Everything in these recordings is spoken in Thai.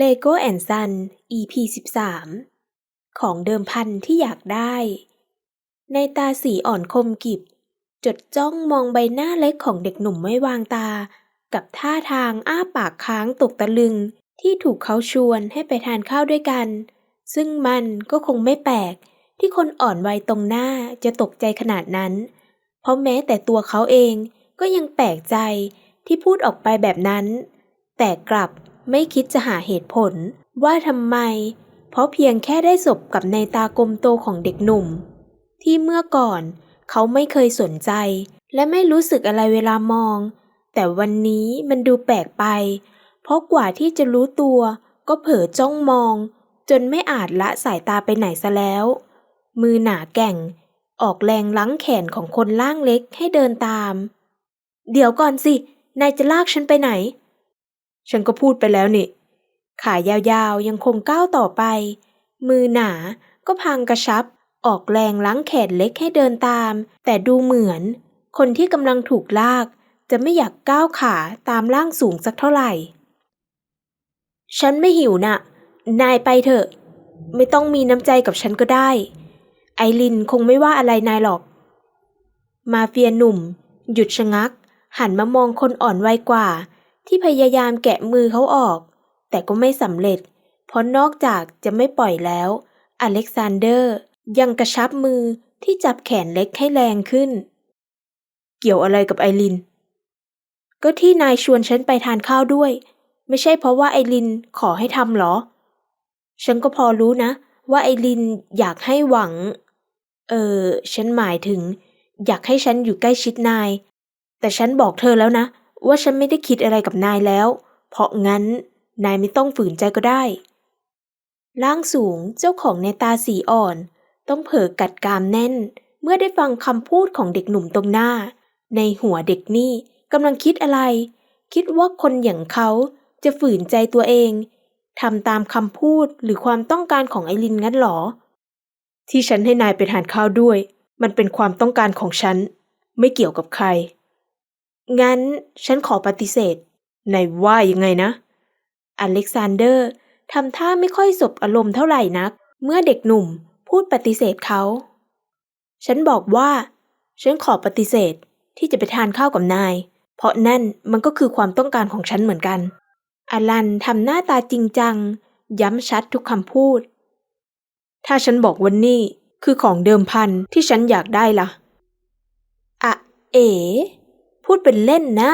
Lego and Son EP 13 ของเดิมพันที่อยากได้ ในตาสีอ่อนคมกิบ จดจ้องมองใบหน้าเล็กของเด็กหนุ่มไม่วางตา กับท่าทางอ้าปากค้างตกตะลึงที่ถูกเขาชวนให้ไปทานข้าวด้วยกัน ซึ่งมันก็คงไม่แปลกที่คนอ่อนวัยตรงหน้าจะตกใจขนาดนั้น เพราะแม้แต่ตัวเขาเองก็ยังแปลกใจที่พูดออกไปแบบนั้น แต่กลับ ไม่คิดจะหาเหตุผลว่าทำไม เพราะเพียงแค่ได้สบกับในตากลมโตของเด็กหนุ่ม ที่เมื่อก่อนเขาไม่เคยสนใจ และไม่รู้สึกอะไรเวลามอง แต่วันนี้มันดูแปลกไป เพราะกว่าที่จะรู้ตัวก็เผลอจ้องมอง จนไม่อาจละสายตาไปไหนซะแล้ว มือหนาแก่ง ออกแรงลังแขนของคนล่างเล็กให้เดินตาม เดี๋ยวก่อนสิ นายจะลากฉันไปไหน ฉันก็พูดไปแล้วนี่ ขายาวๆยังคงก้าวต่อไป มือหนาก็พังกระชับ ออกแรงล้างแขนเล็กให้เดินตาม แต่ดูเหมือน คนที่กำลังถูกลาก จะไม่อยากก้าวขาตามล่างสูงสักเท่าไหร่ ฉันไม่หิวนะ่ะ นายไปเถอะ ไม่ต้องมีน้ำใจกับฉันก็ได้ ไอรินคงไม่ว่าอะไรนายหรอก มาเฟียหนุ่ม หยุดชะงัก หันมามองคนอ่อนวัยกว่า ที่พยายามแกะมือเขาออก แต่ก็ไม่สำเร็จ เพราะนอกจากจะไม่ปล่อยแล้ว อเล็กซานเดอร์ ยังกระชับมือที่จับแขนเล็กให้แรงขึ้น เกี่ยวอะไรกับไอริน ก็ที่นายชวนฉันไปทานข้าวด้วย ไม่ใช่เพราะว่าไอรินขอให้ทำหรอ ฉันก็พอรู้นะ ว่าไอรินอยากให้หวัง เออ ฉันหมายถึง อยากให้ฉันอยู่ใกล้ชิดนาย แต่ฉันบอกเธอแล้วนะ ว่าฉันไม่ได้คิดอะไรกับนายแล้ว เพราะงั้นนายไม่ต้องฝืนใจก็ได้ ร่างสูงเจ้าของในตาสีอ่อน ต้องเผลอกัดกรามแน่น เมื่อได้ฟังคำพูดของเด็กหนุ่มตรงหน้า ในหัวเด็กนี่กำลังคิดอะไร คิดว่าคนอย่างเขาจะฝืนใจตัวเองทำตามคำพูดหรือความต้องการของไอรินงั้นหรอ ที่ฉันให้นายไปทานข้าวด้วย มันเป็นความต้องการของฉัน ไม่เกี่ยวกับใคร งั้นฉันขอปฏิเสธนายว่ายังไงนะ อเล็กซานเดอร์ทำท่าไม่ค่อยสบอารมณ์เท่าไหร่นัก เมื่อเด็กหนุ่มพูดปฏิเสธเขา ฉันบอกว่า ฉันขอปฏิเสธที่จะไปทานข้าวกับนาย เพราะนั่นมันก็คือความต้องการของฉันเหมือนกัน อลันทำหน้าตาจริงจัง ย้ำชัดทุกคำพูด ถ้าฉันบอกวันนี้คือของเดิมพันที่ฉันอยากได้ล่ะ อะ เอ๋ ดเป็นเล่นนะ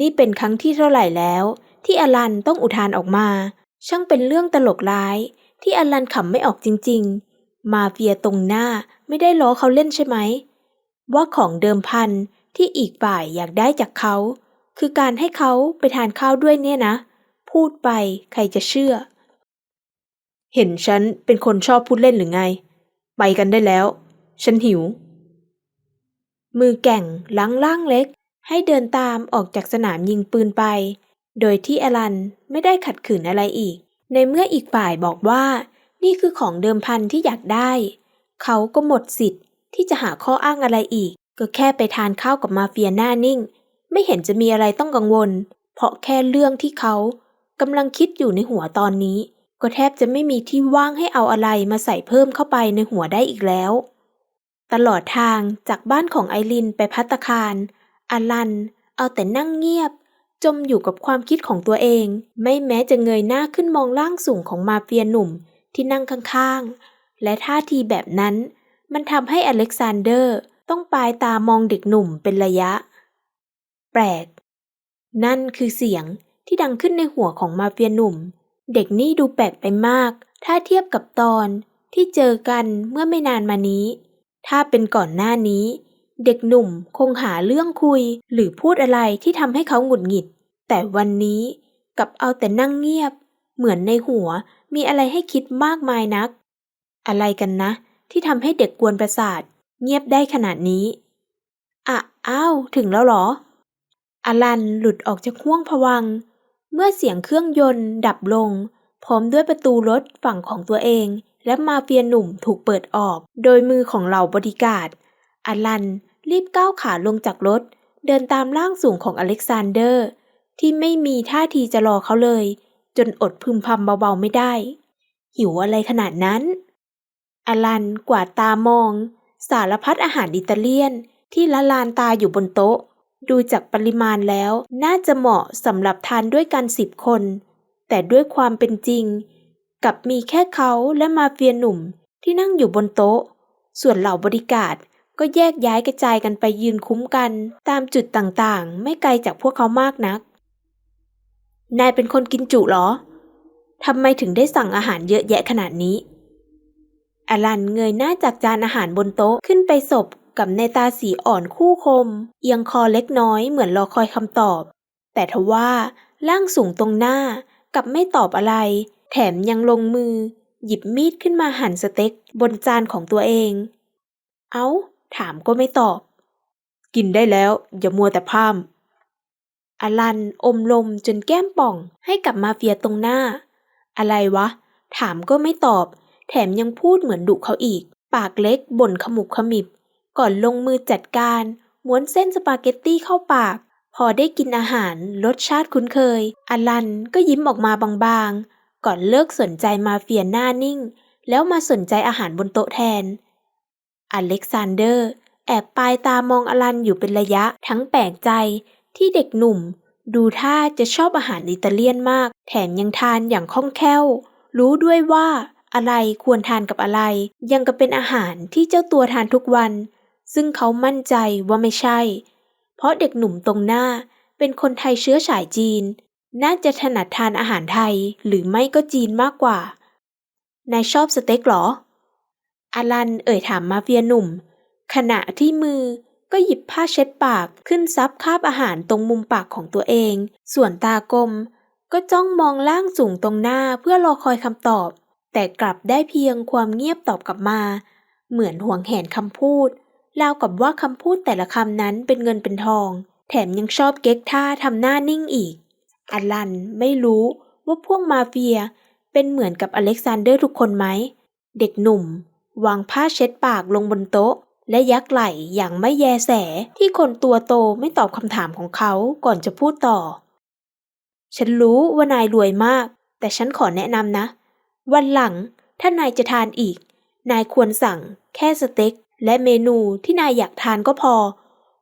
นี่เป็นครั้งที่เท่าไหร่แล้ว ที่อลันต้องอุทานออกมา ช่างเป็นเรื่องตลกร้าย ที่อลันขำไม่ออกจริง ๆ มาเฟียตรงหน้าไม่ได้ล้อเขาเล่นใช่ไหม ว่าของเดิมพันที่อีกฝ่ายอยากได้จากเขา คือการให้เขาไปทานข้าวด้วยเนี่ยนะ พูดไปใครจะเชื่อ เห็นฉันเป็นคนชอบพูดเล่นหรือไง ไปกันได้แล้ว ฉันหิว มือแก่งล้างล่างเล็ก ให้เดินตามออกจากสนามยิงปืนไป โดยที่อลันไม่ได้ขัดขืนอะไรอีก ในเมื่ออีกฝ่ายบอกว่า นี่คือของเดิมพันที่อยากได้ เขาก็หมดสิทธิ์ที่จะหาข้ออ้างอะไรอีก ก็แค่ไปทานข้าวกับมาเฟียหน้านิ่ง ไม่เห็นจะมีอะไรต้องกังวล เพราะแค่เรื่องที่เขากำลังคิดอยู่ในหัวตอนนี้ ก็แทบจะไม่มีที่ว่างให้เอาอะไรมาใส่เพิ่มเข้าไปในหัวได้อีกแล้ว ตลอดทางจากบ้านของไอรินไปพัตคารอลัน เอาแต่นั่งเงียบ จมอยู่กับความคิดของตัวเอง ไม่แม้จะเงยหน้าขึ้นมองร่างสูงของมาเฟียหนุ่มที่นั่งข้างๆ และท่าทีแบบนั้น มันทำให้อเล็กซานเดอร์ต้องปลายตามองเด็กหนุ่มเป็นระยะ แปลก นั่นคือเสียงที่ดังขึ้นในหัวของมาเฟียหนุ่ม เด็กนี่ดูแปลกไปมาก ถ้าเทียบกับตอนที่เจอกันเมื่อไม่นานมานี้ ถ้าเป็นก่อนหน้านี้ เด็กหนุ่มคงหาเรื่องคุยหรือพูดอะไรที่ทำให้เขาหงุดหงิด แต่วันนี้กับเอาแต่นั่งเงียบ เหมือนในหัวมีอะไรให้คิดมากมายนัก อะไรกันนะ ที่ทำให้เด็กกวนประสาท เงียบได้ขนาดนี้อะอ้าวถึงแล้วเหรอ อลันหลุดออกจากห้วงผวัง เมื่อเสียงเครื่องยนต์ดับลง พร้อมด้วยประตูรถฝั่งของตัวเอง และมาเฟียหนุ่มถูกเปิดออก โดยมือของเหล่าบริการดอลันรีบก้าวขาลงจากรถ เดินตามร่างสูงของอเล็กซานเดอร์ ที่ไม่มีท่าทีจะรอเขาเลย จนอดพึมพำเบาๆไม่ได้ หิวอะไรขนาดนั้น อลันกวาดตามอง สารพัดอาหารอิตาเลียนที่ละลานตาอยู่บนโต๊ะ ดูจากปริมาณแล้วน่าจะเหมาะสำหรับทานด้วยกันสิบคน แต่ด้วยความเป็นจริง กับมีแค่เขาและมาเฟียหนุ่มที่นั่งอยู่บนโต๊ะ ส่วนเหล่าบริการก็แยกย้ายกระจายกันไปยืนคุ้มกัน ตามจุดต่างๆ ไม่ไกลจากพวกเขามากนัก นายเป็นคนกินจุเหรอ ทำไมถึงได้สั่งอาหารเยอะแยะขนาดนี้อลันเงยหน้าจากจานอาหารบนโต๊ะขึ้นไปสบกับในตาสีอ่อนคู่คม เอียงคอเล็กน้อยเหมือนรอคอยคำตอบ แต่ทว่าร่างสูงตรงหน้ากับไม่ตอบอะไร ถมยังลงมือ หยิบมีดขึ้นมาหั่นสเต็กบนจานของตัวเอง เอา้า ถามก็ไม่ตอบ กินได้แล้วอย่ามัวแต่พร่ำอลันอมลมจนแก้มป่องให้กับมาเฟียตรงหน้า อะไรวะ ถามก็ไม่ตอบ แถมยังพูดเหมือนดุเขาอีก ปากเล็กบ่นขมุบขมิบ ก่อนลงมือจัดการ ม้วนเส้นสปาเกตตี้เข้าปาก พอได้กินอาหารรสชาติคุ้นเคย อลันก็ยิ้มออกมาบางๆ ก่อนเลิกสนใจมาเฟียหน้านิ่ง แล้วมาสนใจอาหารบนโต๊ะแทน อเล็กซานเดอร์ แอบปลายตามองอลันอยู่เป็นระยะทั้งแปลกใจที่เด็กหนุ่ม ดูท่าจะชอบอาหารอิตาเลียนมาก แถมยังทานอย่างคล่องแคล่ว รู้ด้วยว่าอะไรควรทานกับอะไร ยังก็เป็นอาหารที่เจ้าตัวทานทุกวัน ซึ่งเขามั่นใจว่าไม่ใช่ เพราะเด็กหนุ่มตรงหน้าเป็นคนไทยเชื้อสายจีน น่าจะถนัดทานอาหารไทยหรือไม่ก็จีนมากกว่า นายชอบสเต็กหรอ อาลันเอ่ยถามมาเฟียหนุ่ม ขณะที่มือก็หยิบผ้าเช็ดปากขึ้นซับคาบอาหารตรงมุมปากของตัวเอง ส่วนตากลม ก็จ้องมองล่างสูงตรงหน้าเพื่อรอคอยคำตอบ แต่กลับได้เพียงความเงียบตอบกลับมา เหมือนห่วงแหนคำพูดราวกับว่าคำพูดแต่ละคำนั้นเป็นเงินเป็นทอง แถมยังชอบเก๊กท่าทำหน้านิ่งอีก อลันไม่รู้ว่าพวกมาเฟียเป็นเหมือนกับอเล็กซานเดอร์ทุกคนไหม เด็กหนุ่ม วางผ้าเช็ดปากลงบนโต๊ะ และยักไหล่อย่างไม่แยแสที่คนตัวโตไม่ตอบคำถามของเขาก่อนจะพูดต่อ ฉันรู้ว่านายรวยมาก แต่ฉันขอแนะนำนะ วันหลังถ้านายจะทานอีก นายควรสั่งแค่สเต็กและเมนูที่นายอยากทานก็พอ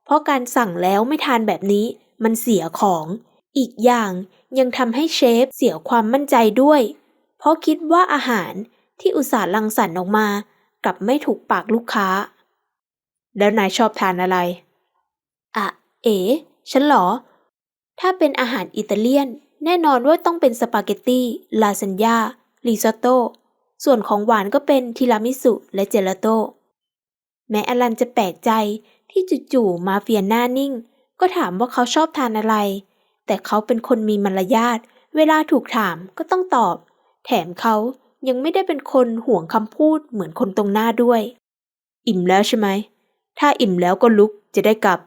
เพราะการสั่งแล้วไม่ทานแบบนี้มันเสียของ อีกอย่างยังทำให้เชฟเสียความมั่นใจด้วย เพราะคิดว่าอาหารที่อุตส่าห์รังสรรค์ออกมา กลับไม่ถูกปากลูกค้า แล้วนายชอบทานอะไรอะเอ๋ฉันหรอ ถ้าเป็นอาหารอิตาเลียน แน่นอนว่าต้องเป็นสปาเกตตี้ลาซานญ่าริซอตโต้ส่วนของหวานก็เป็นทีรามิสุและเจลาโต้แม้อลันจะแปลกใจที่จู่ๆมาเฟียหน้านิ่ง ก็ถามว่าเขาชอบทานอะไร แต่เขาเป็นคนมีมารยาท เวลาถูกถามก็ต้องตอบ แถมเขายังไม่ได้เป็นคนห่วงคำพูดเหมือนคนตรงหน้าด้วย อิ่มแล้วใช่ไหม ถ้าอิ่มแล้วก็ลุกจะได้กลับ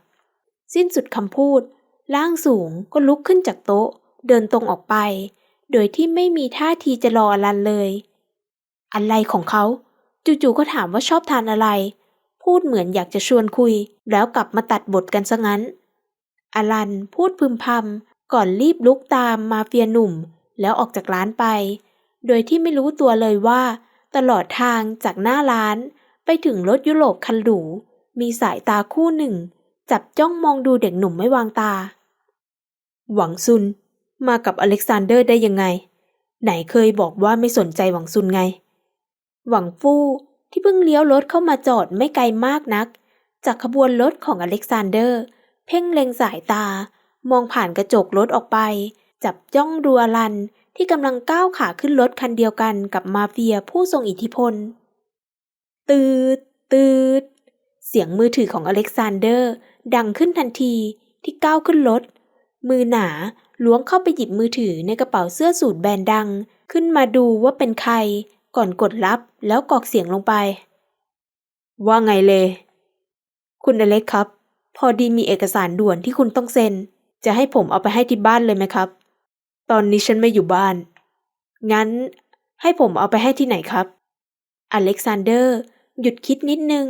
สิ้นสุดคำพูด ร่างสูงก็ลุกขึ้นจากโต๊ะ เดินตรงออกไป โดยที่ไม่มีท่าทีจะรออลันเลย อะไรของเขา จู่ๆก็ถามว่าชอบทานอะไร พูดเหมือนอยากจะชวนคุย แล้วกลับมาตัดบทกันซะงั้นอลันพูดพึมพำ ก่อนรีบลุกตามมาเฟียหนุ่ม แล้วออกจากร้านไป โดยที่ไม่รู้ตัวเลยว่า ตลอดทางจากหน้าร้าน ไปถึงรถยุโรปคันหรูมีสายตาคู่หนึ่ง จับจ้องมองดูเด็กหนุ่มไม่วางตา หวังซุน มากับอเล็กซานเดอร์ได้ยังไง ไหนเคยบอกว่าไม่สนใจหวังซุนไง หวังฟู่ที่เพิ่งเลี้ยวรถเข้ามาจอดไม่ไกลมากนัก จากขบวนรถของอเล็กซานเดอร์ เพ่งเล็งสายตา มองผ่านกระจกรถออกไป จับจ้องดูอลันที่กำลังก้าวขาขึ้นรถคันเดียวกันกับมาเฟียผู้ทรงอิทธิพล ตืด ตืด เสียงมือถือของอเล็กซานเดอร์ ดังขึ้นทันทีที่ก้าวขึ้นรถ มือหนาล้วงเข้าไปหยิบมือถือในกระเป๋าเสื้อสูทแบรนด์ดัง ขึ้นมาดูว่าเป็นใคร ก่อนกดรับแล้วกรอกเสียงลงไป ว่าไงเลย คุณอเล็กครับ พอดีมีเอกสารด่วนที่คุณต้องเซ็น จะให้ผมเอาไปให้ที่บ้านเลยไหมครับ ตอนนี้ฉันไม่อยู่บ้าน งั้นให้ผมเอาไปให้ที่ไหนครับ อเล็กซานเดอร์ หยุดคิดนิดนึง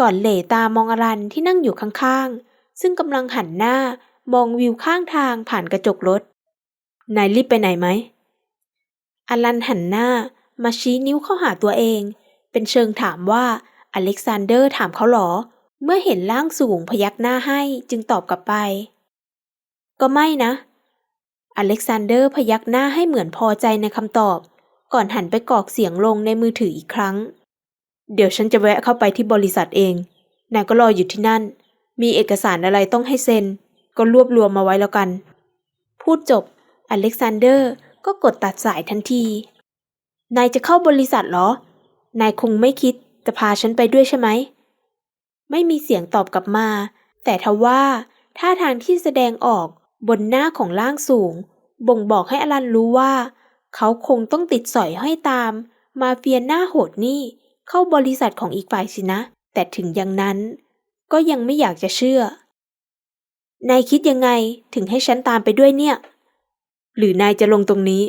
ก่อนเหล่ตามองอรันที่นั่งอยู่ข้างๆ ซึ่งกำลังหันหน้ามองวิวข้างทางผ่านกระจกรถ นายรีบไปไหนไหม อลันหันหน้ามาชี้นิ้วเข้าหาตัวเอง เป็นเชิงถามว่าอเล็กซานเดอร์ถามเขาหรอ เมื่อเห็นร่างสูงพยักหน้าให้จึงตอบกลับไป ก็ไม่นะ อเล็กซานเดอร์พยักหน้าให้เหมือนพอใจในคำตอบ ก่อนหันไปกรอกเสียงลงในมือถืออีกครั้ง เดี๋ยวฉันจะแวะเข้าไปที่บริษัทเอง นายก็รออยู่ที่นั่น มีเอกสารอะไรต้องให้เซ็น ก็รวบรวมมาไว้แล้วกัน พูดจบ อเล็กซานเดอร์ก็กดตัดสายทันที นายจะเข้าบริษัทเหรอ นายคงไม่คิดจะพาฉันไปด้วยใช่ไหม ไม่มีเสียงตอบกลับมา แต่ทว่าท่าทางที่แสดงออก บนหน้าของร่างสูง บ่งบอกให้อลันรู้ว่า เขาคงต้องติดสอยห้อยตาม มาเฟียหน้าโหดนี่เข้าบริษัทของอีกฝ่ายสินะ แต่ถึงอย่างนั้น ก็ยังไม่อยากจะเชื่อ นายคิดยังไงถึงให้ฉันตามไปด้วยเนี่ย หรือนายจะลงตรงนี้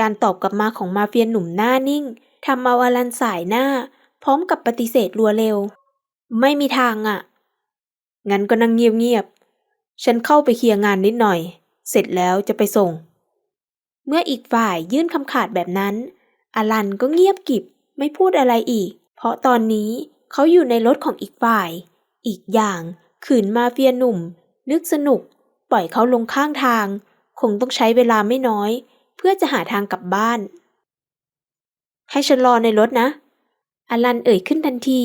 การตอบกลับมาของมาเฟียหนุ่มหน้านิ่งทำเอาอลันสายหน้า พร้อมกับปฏิเสธรัวเร็ว ไม่มีทางอะ่ะ งั้นก็นั่งเงียบ ฉันเข้าไปเคลียร์งานนิดหน่อย เสร็จแล้วจะไปส่ง เมื่ออีกฝ่ายยื่นคำขาดแบบนั้น อลันก็เงียบกิบไม่พูดอะไรอีก เพราะตอนนี้เขาอยู่ในรถของอีกฝ่าย อีกอย่างขืนมาเฟียหนุ่ม นึกสนุก ปล่อยเขาลงข้างทาง คงต้องใช้เวลาไม่น้อย เพื่อจะหาทางกลับบ้าน ให้ฉันรอในรถนะ อลันเอ่ยขึ้นทันที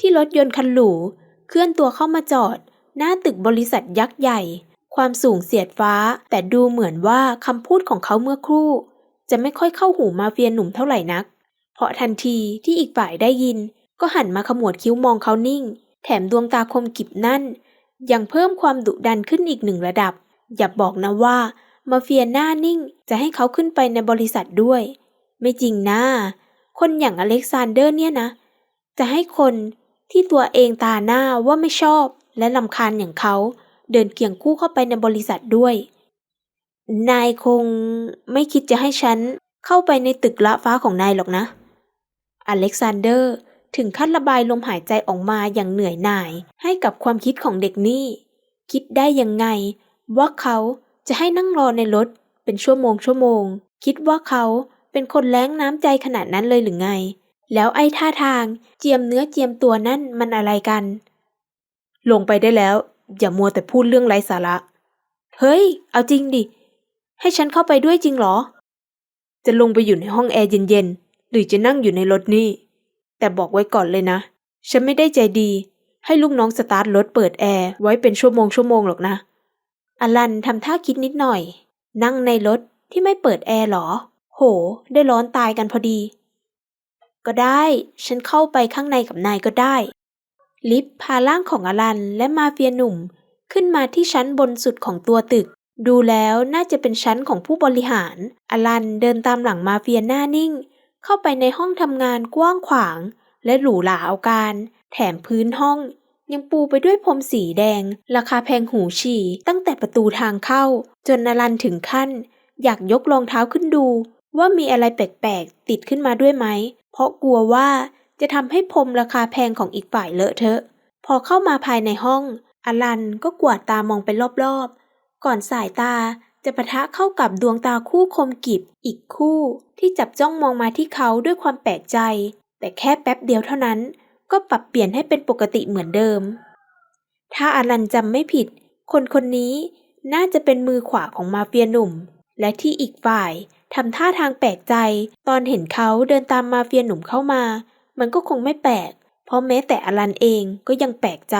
ที่รถยนต์คันหรูเคลื่อนตัวเข้ามาจอด หน้าตึกบริษัทยักษ์ใหญ่ ความสูงเสียดฟ้า แต่ดูเหมือนว่าคำพูดของเขาเมื่อครู่ จะไม่ค่อยเข้าหูมาเฟียหนุ่มเท่าไหร่นัก เพราะทันทีที่อีกฝ่ายได้ยิน ก็หันมาขมวดคิ้วมองเขานิ่ง แถมดวงตาคมกิบนั่น ยังเพิ่มความดุดันขึ้นอีกหนึ่งระดับ อย่าบอกนะว่ามาเฟียหน้านิ่งจะให้เขาขึ้นไปในบริษัทด้วย ไม่จริงนะคนอย่างอเล็กซานเดอร์เนี่ยนะ จะให้คนที่ตัวเองตาหน้าว่าไม่ชอบ และลำคาญอย่างเขาเดินเคียงคู่เข้าไปในบริษัทด้วย นายคงไม่คิดจะให้ฉันเข้าไปในตึกละฟ้าของนายหรอกนะ อเล็กซานเดอร์ถึงขั้นระบายลมหายใจออกมาอย่างเหนื่อยหน่ายให้กับความคิดของเด็กนี่ คิดได้ยังไง ว่าเขาจะให้นั่งรอในรถเป็นชั่วโมงชั่วโมง คิดว่าเขาเป็นคนแล้งน้ำใจขนาดนั้นเลยหรือไง แล้วไอ้ท่าทางเจียมเนื้อเจียมตัวนั่นมันอะไรกัน ลงไปได้แล้ว อย่ามัวแต่พูดเรื่องไร้สาระ เฮ้ย เอาจริงดิ ให้ฉันเข้าไปด้วยจริงเหรอ จะลงไปอยู่ในห้องแอร์เย็นๆ หรือจะนั่งอยู่ในรถนี่ แต่บอกไว้ก่อนเลยนะ ฉันไม่ได้ใจดี ให้ลูกน้องสตาร์ทรถเปิดแอร์ไว้เป็นชั่วโมงชั่วโมงหรอกนะ อลันทำท่าคิดนิดหน่อย นั่งในรถที่ไม่เปิดแอร์หรอ โห ได้ร้อนตายกันพอดี ก็ได้ ฉันเข้าไปข้างในกับนายก็ได้ ลิฟต์พาร่างของอลันและมาเฟียหนุ่ม ขึ้นมาที่ชั้นบนสุดของตัวตึก ดูแล้วน่าจะเป็นชั้นของผู้บริหาร อลันเดินตามหลังมาเฟียหน้านิ่ง เข้าไปในห้องทำงานกว้างขวาง และหรูหราเอาการ แถมพื้นห้อง ยังปูไปด้วยพรมสีแดง ราคาแพงหูฉี่ตั้งแต่ประตูทางเข้า จนอลันถึงขั้น อยากยกรองเท้าขึ้นดู ว่ามีอะไรแปลกๆติดขึ้นมาด้วยไหมเพราะกลัวว่า จะทำให้พรมราคาแพงของอีกฝ่ายเลอะเทอะ พอเข้ามาภายในห้อง อลันก็กวาดตามองไปรอบๆ ก่อนสายตาจะปะทะเข้ากับดวงตาคู่คมกิบอีกคู่ที่จับจ้องมองมาที่เขาด้วยความแปลกใจ แต่แค่แป๊บเดียวเท่านั้น ก็ปรับเปลี่ยนให้เป็นปกติเหมือนเดิม ถ้าอลันจำไม่ผิด คนคนนี้น่าจะเป็นมือขวาของมาเฟียหนุ่ม และที่อีกฝ่ายทำท่าทางแปลกใจ ตอนเห็นเขาเดินตามมาเฟียหนุ่มเข้ามา มันก็คงไม่แปลก เพราะแม้แต่อลันเองก็ยังแปลกใจ